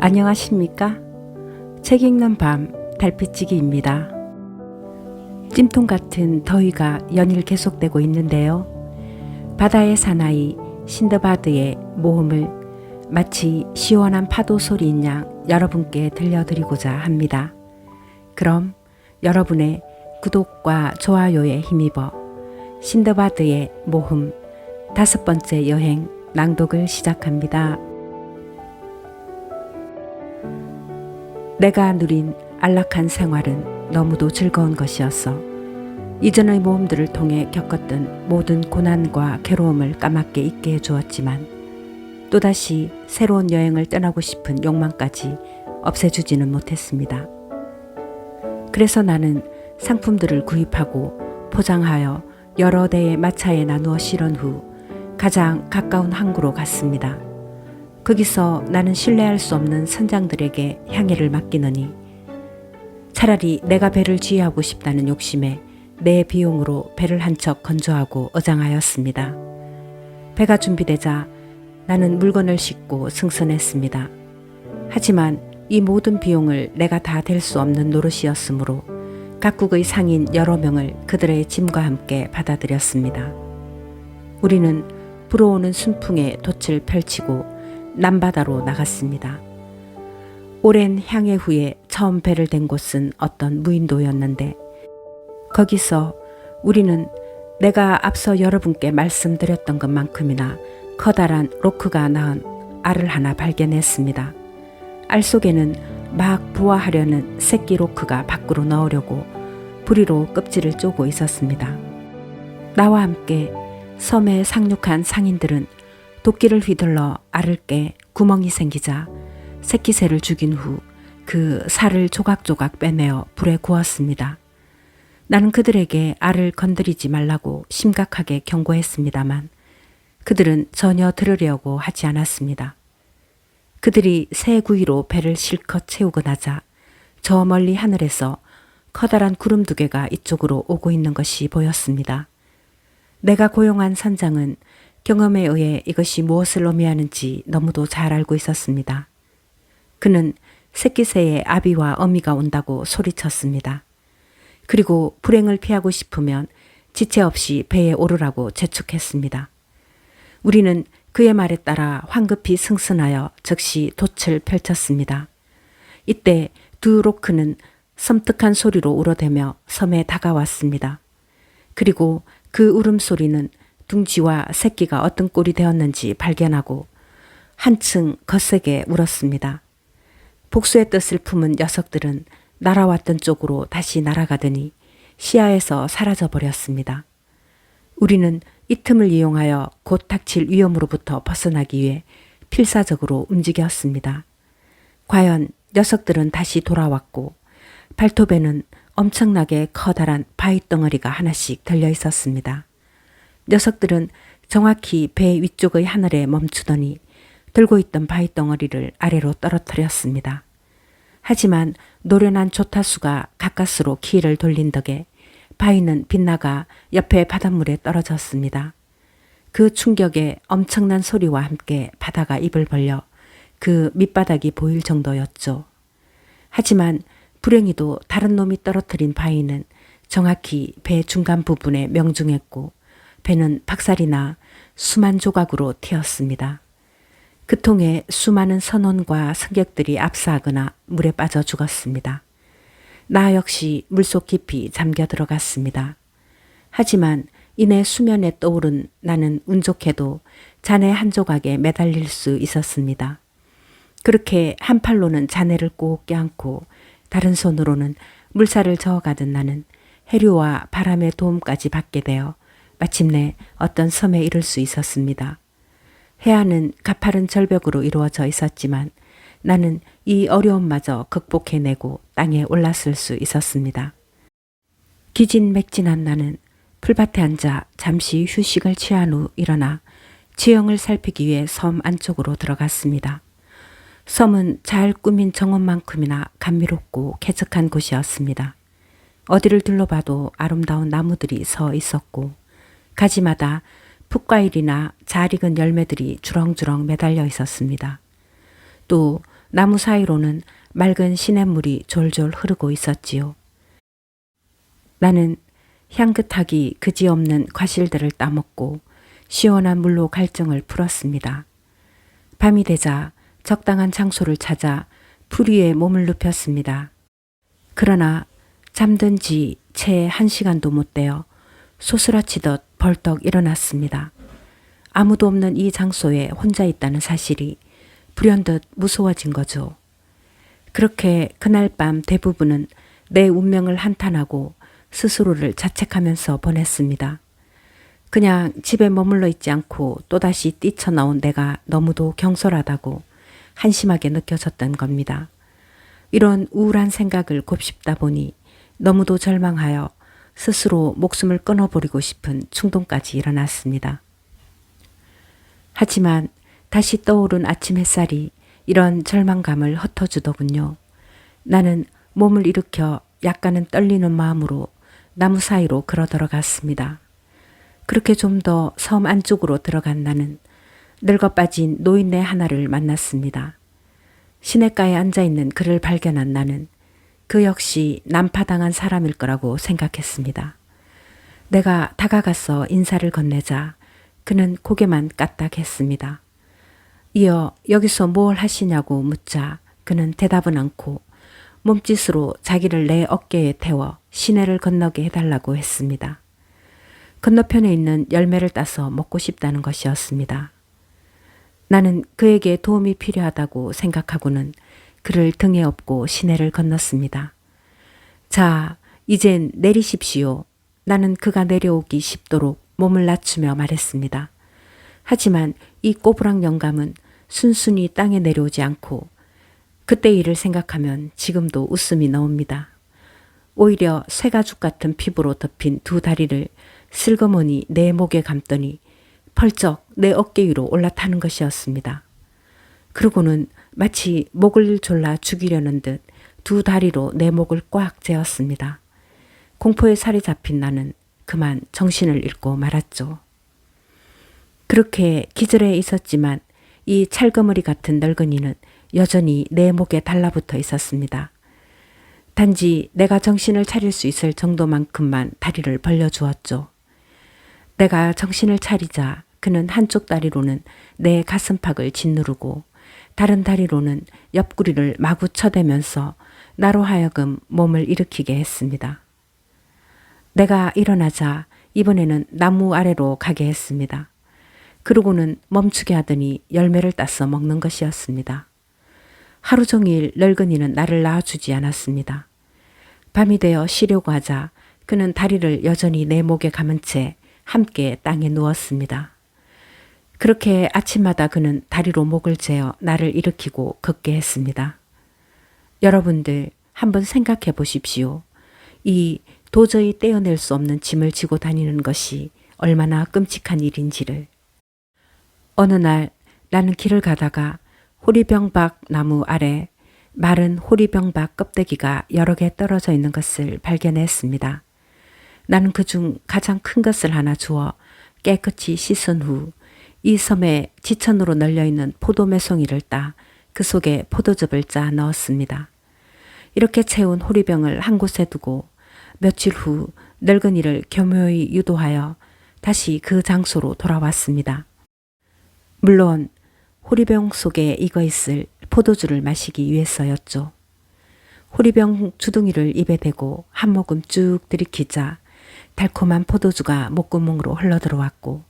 안녕하십니까? 책 읽는 밤 달빛지기입니다. 찜통 같은 더위가 연일 계속되고 있는데요. 바다의 사나이 신드바드의 모험을 마치 시원한 파도 소리인 양 여러분께 들려드리고자 합니다. 그럼 여러분의 구독과 좋아요에 힘입어 신드바드의 모험 다섯 번째 여행 낭독을 시작합니다. 내가 누린 안락한 생활은 너무도 즐거운 것이었어. 이전의 모험들을 통해 겪었던 모든 고난과 괴로움을 까맣게 잊게 해주었지만 또다시 새로운 여행을 떠나고 싶은 욕망까지 없애주지는 못했습니다. 그래서 나는 상품들을 구입하고 포장하여 여러 대의 마차에 나누어 실은 후 가장 가까운 항구로 갔습니다. 거기서 나는 신뢰할 수 없는 선장들에게 향해를 맡기느니 차라리 내가 배를 지휘하고 싶다는 욕심에 내 비용으로 배를 한 척 건조하고 어장하였습니다. 배가 준비되자 나는 물건을 싣고 승선했습니다. 하지만 이 모든 비용을 내가 다댈수 없는 노릇이었으므로 각국의 상인 여러 명을 그들의 짐과 함께 받아들였습니다. 우리는 불어오는 순풍에 돛을 펼치고 남바다로 나갔습니다. 오랜 향해 후에 처음 배를 댄 곳은 어떤 무인도였는데 거기서 우리는 내가 앞서 여러분께 말씀드렸던 것만큼이나 커다란 로크가 낳은 알을 하나 발견했습니다. 알 속에는 막 부화하려는 새끼 로크가 밖으로 넣으려고 부리로 껍질을 쪼고 있었습니다. 나와 함께 섬에 상륙한 상인들은 도끼를 휘둘러 알을 깨 구멍이 생기자 새끼새를 죽인 후 그 살을 조각조각 빼내어 불에 구웠습니다. 나는 그들에게 알을 건드리지 말라고 심각하게 경고했습니다만 그들은 전혀 들으려고 하지 않았습니다. 그들이 새 구이로 배를 실컷 채우고 나자 저 멀리 하늘에서 커다란 구름 두 개가 이쪽으로 오고 있는 것이 보였습니다. 내가 고용한 선장은 경험에 의해 이것이 무엇을 의미하는지 너무도 잘 알고 있었습니다. 그는 새끼새의 아비와 어미가 온다고 소리쳤습니다. 그리고 불행을 피하고 싶으면 지체 없이 배에 오르라고 재촉했습니다. 우리는 그의 말에 따라 황급히 승선하여 즉시 돛을 펼쳤습니다. 이때 두 로크는 섬뜩한 소리로 울어대며 섬에 다가왔습니다. 그리고 그 울음소리는 둥지와 새끼가 어떤 꼴이 되었는지 발견하고 한층 거세게 울었습니다. 복수의 뜻을 품은 녀석들은 날아왔던 쪽으로 다시 날아가더니 시야에서 사라져 버렸습니다. 우리는 이 틈을 이용하여 곧 닥칠 위험으로부터 벗어나기 위해 필사적으로 움직였습니다. 과연 녀석들은 다시 돌아왔고 발톱에는 엄청나게 커다란 바위 덩어리가 하나씩 들려 있었습니다. 녀석들은 정확히 배 위쪽의 하늘에 멈추더니 들고 있던 바위 덩어리를 아래로 떨어뜨렸습니다. 하지만 노련한 조타수가 가까스로 키를 돌린 덕에 바위는 빗나가 옆에 바닷물에 떨어졌습니다. 그 충격에 엄청난 소리와 함께 바다가 입을 벌려 그 밑바닥이 보일 정도였죠. 하지만 불행히도 다른 놈이 떨어뜨린 바위는 정확히 배 중간 부분에 명중했고 배는 박살이나 수만 조각으로 튀었습니다. 그 통에 수많은 선원과 승객들이 압사하거나 물에 빠져 죽었습니다. 나 역시 물속 깊이 잠겨 들어갔습니다. 하지만 이내 수면에 떠오른 나는 운 좋게도 잔해 한 조각에 매달릴 수 있었습니다. 그렇게 한 팔로는 잔해를 꼭 껴안고 다른 손으로는 물살을 저어가던 나는 해류와 바람의 도움까지 받게 되어 마침내 어떤 섬에 이를 수 있었습니다. 해안은 가파른 절벽으로 이루어져 있었지만 나는 이 어려움마저 극복해내고 땅에 올랐을 수 있었습니다. 기진맥진한 나는 풀밭에 앉아 잠시 휴식을 취한 후 일어나 지형을 살피기 위해 섬 안쪽으로 들어갔습니다. 섬은 잘 꾸민 정원만큼이나 감미롭고 쾌적한 곳이었습니다. 어디를 둘러봐도 아름다운 나무들이 서 있었고 가지마다 풋과일이나 잘 익은 열매들이 주렁주렁 매달려 있었습니다. 또 나무 사이로는 맑은 시냇물이 졸졸 흐르고 있었지요. 나는 향긋하기 그지없는 과실들을 따먹고 시원한 물로 갈증을 풀었습니다. 밤이 되자 적당한 장소를 찾아 풀 위에 몸을 눕혔습니다. 그러나 잠든 지 채 한 시간도 못 되어 소스라치듯 벌떡 일어났습니다. 아무도 없는 이 장소에 혼자 있다는 사실이 불현듯 무서워진 거죠. 그렇게 그날 밤 대부분은 내 운명을 한탄하고 스스로를 자책하면서 보냈습니다. 그냥 집에 머물러 있지 않고 또다시 뛰쳐나온 내가 너무도 경솔하다고 한심하게 느껴졌던 겁니다. 이런 우울한 생각을 곱씹다 보니 너무도 절망하여 스스로 목숨을 끊어버리고 싶은 충동까지 일어났습니다. 하지만 다시 떠오른 아침 햇살이 이런 절망감을 흩어주더군요. 나는 몸을 일으켜 약간은 떨리는 마음으로 나무 사이로 걸어 들어갔습니다. 그렇게 좀 더 섬 안쪽으로 들어간 나는 늙어 빠진 노인네 하나를 만났습니다. 시냇가에 앉아 있는 그를 발견한 나는 그 역시 난파당한 사람일 거라고 생각했습니다. 내가 다가가서 인사를 건네자 그는 고개만 까딱했습니다. 이어 여기서 뭘 하시냐고 묻자 그는 대답은 않고 몸짓으로 자기를 내 어깨에 태워 시내를 건너게 해달라고 했습니다. 건너편에 있는 열매를 따서 먹고 싶다는 것이었습니다. 나는 그에게 도움이 필요하다고 생각하고는 그를 등에 업고 시내를 건넜습니다. 자, 이젠 내리십시오. 나는 그가 내려오기 쉽도록 몸을 낮추며 말했습니다. 하지만 이 꼬부랑 영감은 순순히 땅에 내려오지 않고 그때 일을 생각하면 지금도 웃음이 나옵니다. 오히려 쇠가죽 같은 피부로 덮인 두 다리를 슬그머니 내 목에 감더니 펄쩍 내 어깨 위로 올라타는 것이었습니다. 그러고는 마치 목을 졸라 죽이려는 듯 두 다리로 내 목을 꽉 재었습니다. 공포에 살이 잡힌 나는 그만 정신을 잃고 말았죠. 그렇게 기절해 있었지만 이 찰거머리 같은 늙은이는 여전히 내 목에 달라붙어 있었습니다. 단지 내가 정신을 차릴 수 있을 정도만큼만 다리를 벌려주었죠. 내가 정신을 차리자 그는 한쪽 다리로는 내 가슴팍을 짓누르고 다른 다리로는 옆구리를 마구 쳐대면서 나로 하여금 몸을 일으키게 했습니다. 내가 일어나자 이번에는 나무 아래로 가게 했습니다. 그러고는 멈추게 하더니 열매를 따서 먹는 것이었습니다. 하루 종일 늙은이는 나를 놔주지 않았습니다. 밤이 되어 쉬려고 하자 그는 다리를 여전히 내 목에 감은 채 함께 땅에 누웠습니다. 그렇게 아침마다 그는 다리로 목을 재어 나를 일으키고 걷게 했습니다. 여러분들 한번 생각해 보십시오. 이 도저히 떼어낼 수 없는 짐을 지고 다니는 것이 얼마나 끔찍한 일인지를. 어느 날 나는 길을 가다가 호리병박 나무 아래 마른 호리병박 껍데기가 여러 개 떨어져 있는 것을 발견했습니다. 나는 그 중 가장 큰 것을 하나 주어 깨끗이 씻은 후 이 섬에 지천으로 널려 있는 포도 매송이를 따 그 속에 포도즙을 짜 넣었습니다. 이렇게 채운 호리병을 한 곳에 두고 며칠 후 늙은이를 교묘히 유도하여 다시 그 장소로 돌아왔습니다. 물론 호리병 속에 익어 있을 포도주를 마시기 위해서였죠. 호리병 주둥이를 입에 대고 한 모금 쭉 들이키자 달콤한 포도주가 목구멍으로 흘러들어왔고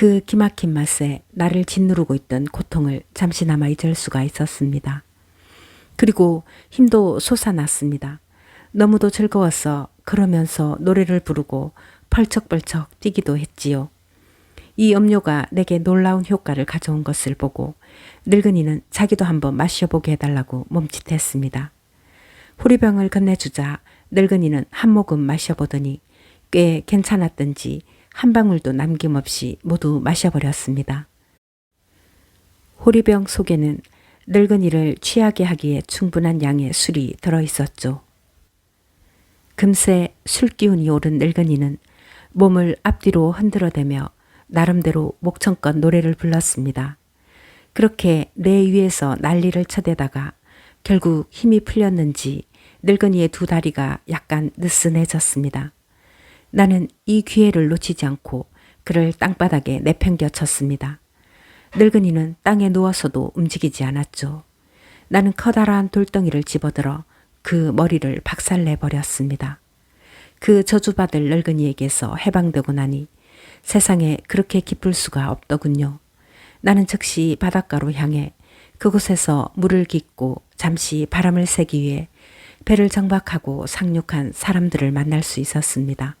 그 기막힌 맛에 나를 짓누르고 있던 고통을 잠시나마 잊을 수가 있었습니다. 그리고 힘도 솟아났습니다. 너무도 즐거워서 그러면서 노래를 부르고 펄쩍펄쩍 뛰기도 했지요. 이 음료가 내게 놀라운 효과를 가져온 것을 보고 늙은이는 자기도 한번 마셔보게 해달라고 몸짓했습니다. 호리병을 건네주자 늙은이는 한 모금 마셔보더니 꽤 괜찮았던지 한 방울도 남김없이 모두 마셔버렸습니다. 호리병 속에는 늙은이를 취하게 하기에 충분한 양의 술이 들어 있었죠. 금세 술 기운이 오른 늙은이는 몸을 앞뒤로 흔들어대며 나름대로 목청껏 노래를 불렀습니다. 그렇게 내 위에서 난리를 쳐대다가 결국 힘이 풀렸는지 늙은이의 두 다리가 약간 느슨해졌습니다. 나는 이 기회를 놓치지 않고 그를 땅바닥에 내팽겨 쳤습니다. 늙은이는 땅에 누워서도 움직이지 않았죠. 나는 커다란 돌덩이를 집어들어 그 머리를 박살내 버렸습니다. 그 저주받을 늙은이에게서 해방되고 나니 세상에 그렇게 기쁠 수가 없더군요. 나는 즉시 바닷가로 향해 그곳에서 물을 깃고 잠시 바람을 쐬기 위해 배를 정박하고 상륙한 사람들을 만날 수 있었습니다.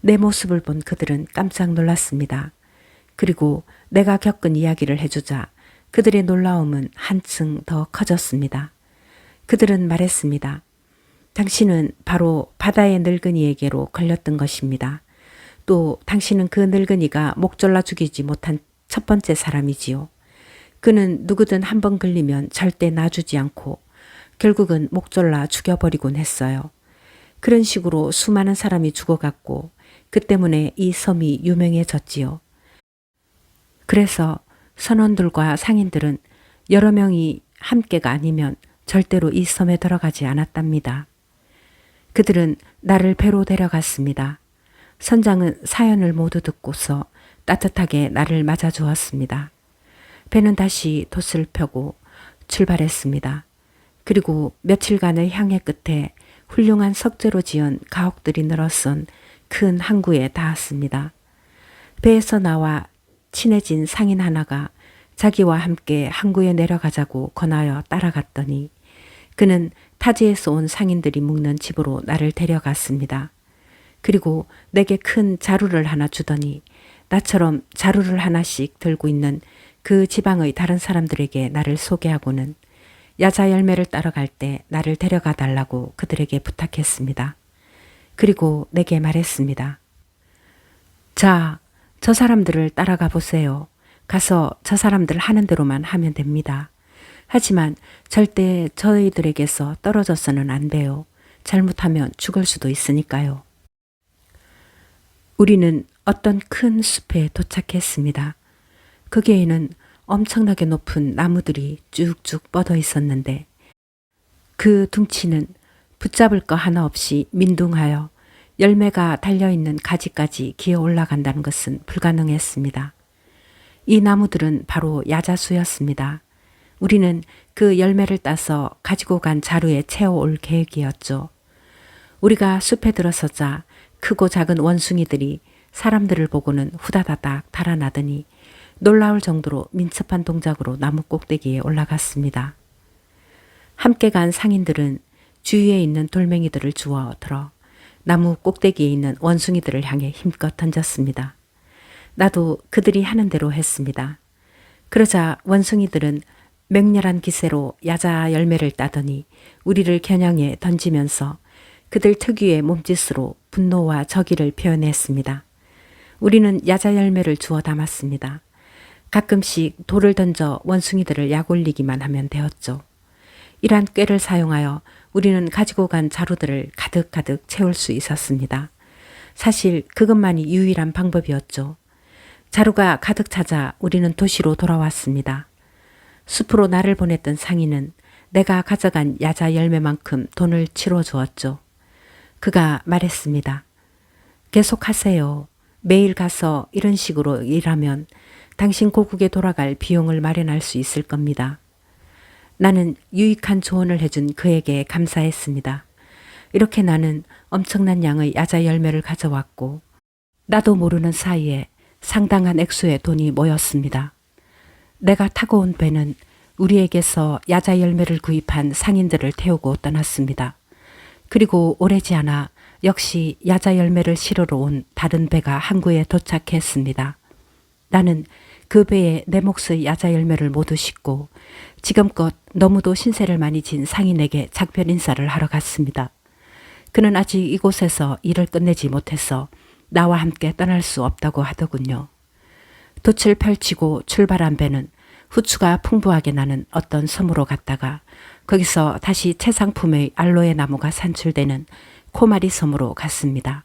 내 모습을 본 그들은 깜짝 놀랐습니다. 그리고 내가 겪은 이야기를 해주자 그들의 놀라움은 한층 더 커졌습니다. 그들은 말했습니다. 당신은 바로 바다의 늙은이에게로 걸렸던 것입니다. 또 당신은 그 늙은이가 목 졸라 죽이지 못한 첫 번째 사람이지요. 그는 누구든 한 번 걸리면 절대 놔주지 않고 결국은 목 졸라 죽여버리곤 했어요. 그런 식으로 수많은 사람이 죽어갔고 그 때문에 이 섬이 유명해졌지요. 그래서 선원들과 상인들은 여러 명이 함께가 아니면 절대로 이 섬에 들어가지 않았답니다. 그들은 나를 배로 데려갔습니다. 선장은 사연을 모두 듣고서 따뜻하게 나를 맞아 주었습니다. 배는 다시 돛을 펴고 출발했습니다. 그리고 며칠간의 향해 끝에 훌륭한 석재로 지은 가옥들이 늘어선 큰 항구에 닿았습니다. 배에서 나와 친해진 상인 하나가 자기와 함께 항구에 내려가자고 권하여 따라갔더니 그는 타지에서 온 상인들이 묵는 집으로 나를 데려갔습니다. 그리고 내게 큰 자루를 하나 주더니 나처럼 자루를 하나씩 들고 있는 그 지방의 다른 사람들에게 나를 소개하고는 야자 열매를 따라갈 때 나를 데려가 달라고 그들에게 부탁했습니다. 그리고 내게 말했습니다. 자, 저 사람들을 따라가 보세요. 가서 저 사람들 하는 대로만 하면 됩니다. 하지만 절대 저희들에게서 떨어져서는 안 돼요. 잘못하면 죽을 수도 있으니까요. 우리는 어떤 큰 숲에 도착했습니다. 거기에는 엄청나게 높은 나무들이 쭉쭉 뻗어 있었는데 그 둥치는 붙잡을 거 하나 없이 민둥하여 열매가 달려있는 가지까지 기어 올라간다는 것은 불가능했습니다. 이 나무들은 바로 야자수였습니다. 우리는 그 열매를 따서 가지고 간 자루에 채워올 계획이었죠. 우리가 숲에 들어서자 크고 작은 원숭이들이 사람들을 보고는 후다다닥 달아나더니 놀라울 정도로 민첩한 동작으로 나무 꼭대기에 올라갔습니다. 함께 간 상인들은 주위에 있는 돌멩이들을 주워 들어 나무 꼭대기에 있는 원숭이들을 향해 힘껏 던졌습니다. 나도 그들이 하는 대로 했습니다. 그러자 원숭이들은 맹렬한 기세로 야자 열매를 따더니 우리를 겨냥해 던지면서 그들 특유의 몸짓으로 분노와 적의를 표현했습니다. 우리는 야자 열매를 주워 담았습니다. 가끔씩 돌을 던져 원숭이들을 약올리기만 하면 되었죠. 이러한 꾀를 사용하여 우리는 가지고 간 자루들을 가득가득 채울 수 있었습니다. 사실 그것만이 유일한 방법이었죠. 자루가 가득 차자 우리는 도시로 돌아왔습니다. 숲으로 나를 보냈던 상인은 내가 가져간 야자 열매만큼 돈을 치러 주었죠. 그가 말했습니다. 계속하세요. 매일 가서 이런 식으로 일하면 당신 고국에 돌아갈 비용을 마련할 수 있을 겁니다. 나는 유익한 조언을 해준 그에게 감사했습니다. 이렇게 나는 엄청난 양의 야자 열매를 가져왔고 나도 모르는 사이에 상당한 액수의 돈이 모였습니다. 내가 타고 온 배는 우리에게서 야자 열매를 구입한 상인들을 태우고 떠났습니다. 그리고 오래지 않아 역시 야자 열매를 실으러 온 다른 배가 항구에 도착했습니다. 나는 그 배에 내 몫의 야자 열매를 모두 싣고 지금껏 너무도 신세를 많이 진 상인에게 작별 인사를 하러 갔습니다. 그는 아직 이곳에서 일을 끝내지 못해서 나와 함께 떠날 수 없다고 하더군요. 돛을 펼치고 출발한 배는 후추가 풍부하게 나는 어떤 섬으로 갔다가 거기서 다시 최상품의 알로에 나무가 산출되는 코마리 섬으로 갔습니다.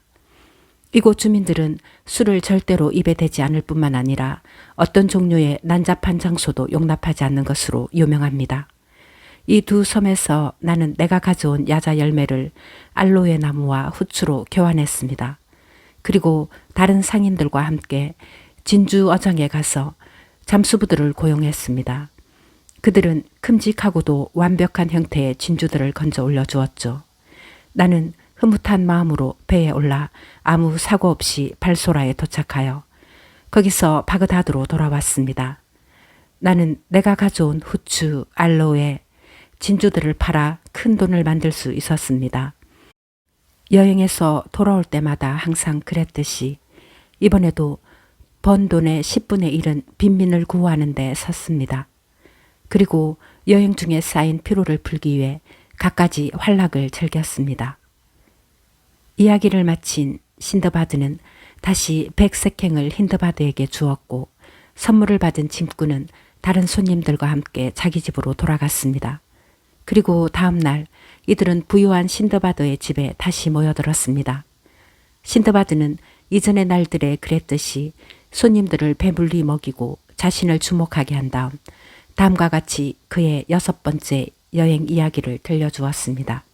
이곳 주민들은 술을 절대로 입에 대지 않을 뿐만 아니라 어떤 종류의 난잡한 장소도 용납하지 않는 것으로 유명합니다. 이 두 섬에서 나는 내가 가져온 야자 열매를 알로에 나무와 후추로 교환했습니다. 그리고 다른 상인들과 함께 진주 어장에 가서 잠수부들을 고용했습니다. 그들은 큼직하고도 완벽한 형태의 진주들을 건져 올려 주었죠. 나는 흐뭇한 마음으로 배에 올라 아무 사고 없이 발소라에 도착하여 거기서 바그다드로 돌아왔습니다. 나는 내가 가져온 후추, 알로에, 진주들을 팔아 큰 돈을 만들 수 있었습니다. 여행에서 돌아올 때마다 항상 그랬듯이 이번에도 번 돈의 10분의 1은 빈민을 구하는 데 썼습니다. 그리고 여행 중에 쌓인 피로를 풀기 위해 갖가지 활락을 즐겼습니다. 이야기를 마친 신드바드는 다시 백색행을 힌드바드에게 주었고 선물을 받은 짐꾼은 다른 손님들과 함께 자기 집으로 돌아갔습니다. 그리고 다음 날 이들은 부유한 신드바드의 집에 다시 모여들었습니다. 신드바드는 이전의 날들에 그랬듯이 손님들을 배불리 먹이고 자신을 주목하게 한 다음 다음과 같이 그의 여섯 번째 여행 이야기를 들려주었습니다.